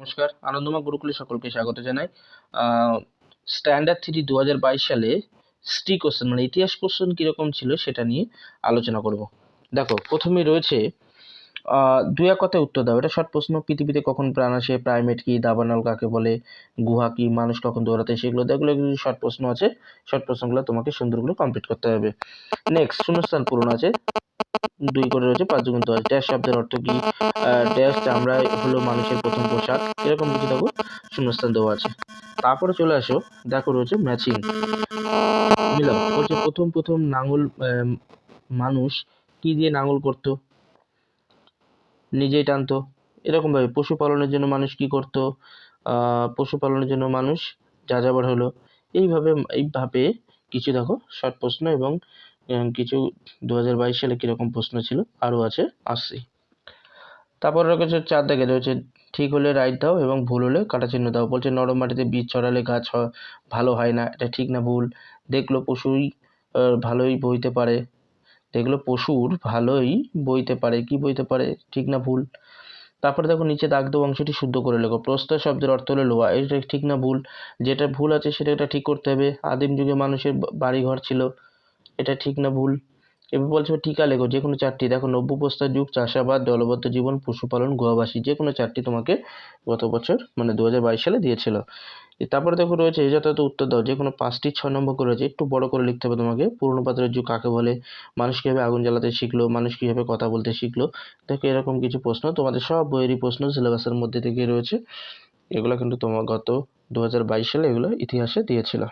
নমস্কার আনন্দমা গুরুকুলে সকলকে স্বাগত জানাই। স্ট্যান্ডার্ড থ্রি দু হাজার বাইশ সালে স্টি কোশ্চেন মানে ইতিহাস কোশ্চেন কীরকম ছিল সেটা নিয়ে আলোচনা করব। দেখো, প্রথমে রয়েছে দু এক কথায় উত্তর দাও। এটা শর্ট প্রশ্ন, পৃথিবীতে কখন প্রাণ আসে প্রাইমেট কি, দাবানল কাকে বলে, গুহা কি, মানুষ কখন দৌড়াতে সেগুলো দেখগুলো কিছু শর্ট প্রশ্ন আছে। শর্ট প্রশ্নগুলো তোমাকে সুন্দর করে কমপ্লিট করতে হবে। নেক্সট শূন্যস্থান পূরণ আছে। দুই করে রয়েছে, পাঁচ দুগুণ দশ। ড্যাশ শব্দের অর্থ কি? ড্যাশ চামড়া হলো মানুষের প্রথম পোশাক। এরকম কিছু দেখো, শূন্যস্থান দেওয়া আছে। তারপরে চলে আসো, দেখো রয়েছে ম্যাচিং মিলাম বলছে প্রথম প্রথম নাঙল মানুষ কি দিয়ে নাঙল করতো? নিজেই টানতো। এরকম ভাবে পশুপালনের জন্য মানুষ কি করতো? পশুপালনের জন্য মানুষ যাযাবর হলো। এইভাবে এইভাবে কিছু দেখো শর্ট প্রশ্ন এবং কিছু দু হাজার বাইশ সালে কীরকম প্রশ্ন ছিল, আরও আছে, আসছি। তারপর রয়েছে চার দাগে রয়েছে ঠিক হলে রাইট দাও এবং ভুল হলে কাটা চিহ্ন দাও। বলছে, নরম মাটিতে বীজ ছড়ালে গাছ ভালো হয় না, এটা ঠিক না, ভুল। দেখল পশুই ভালোই বইতে পারে। দেখল পশুর ভালোই বইতে পারে, কি বইতে পারে, ঠিক না, ভুল। তারপরে দেখো নিচে দাগ দেওয়া অংশটি শুদ্ধ করে লেখো। প্রস্তর শব্দের অর্থ হলো লোহা, এটা ঠিক না, ভুল। যেটা ভুল আছে সেটা ঠিক করতে হবে। আদিম যুগে মানুষের বা- বাড়ি ঘর ছিল। এটা ঠিক না ভুল? এবার বলছে টিকা লেখো যে কোনো চারটি। দেখো নব্য প্রস্তর যুগ, চাষাবাদ, দলবদ্ধ জীবন, পশুপালন, গুহাবাসী যে কোনো চারটি তোমাকে গত বছর মানে দু হাজার বাইশ সালে দিয়েছিল। তারপরে দেখো রয়েছে যথাযথ উত্তর দাও যে কোনো পাঁচটি ছয় নম্বর করে রয়েছে, একটু বড় করে লিখতে হবে তোমাকে। পুরনো পাত্রের যুগ কাকে বলে? মানুষ কীভাবে আগুন জ্বালাতে শিখলো? মানুষ কীভাবে কথা বলতে শিখলো? দেখো, এরকম কিছু প্রশ্ন, তোমাদের সব বইয়েরই প্রশ্ন সিলেবাসের মধ্যে থেকে রয়েছে। এগুলো কিন্তু তোমার গত দু হাজার বাইশ সালে এগুলো ইতিহাসে দিয়েছিল।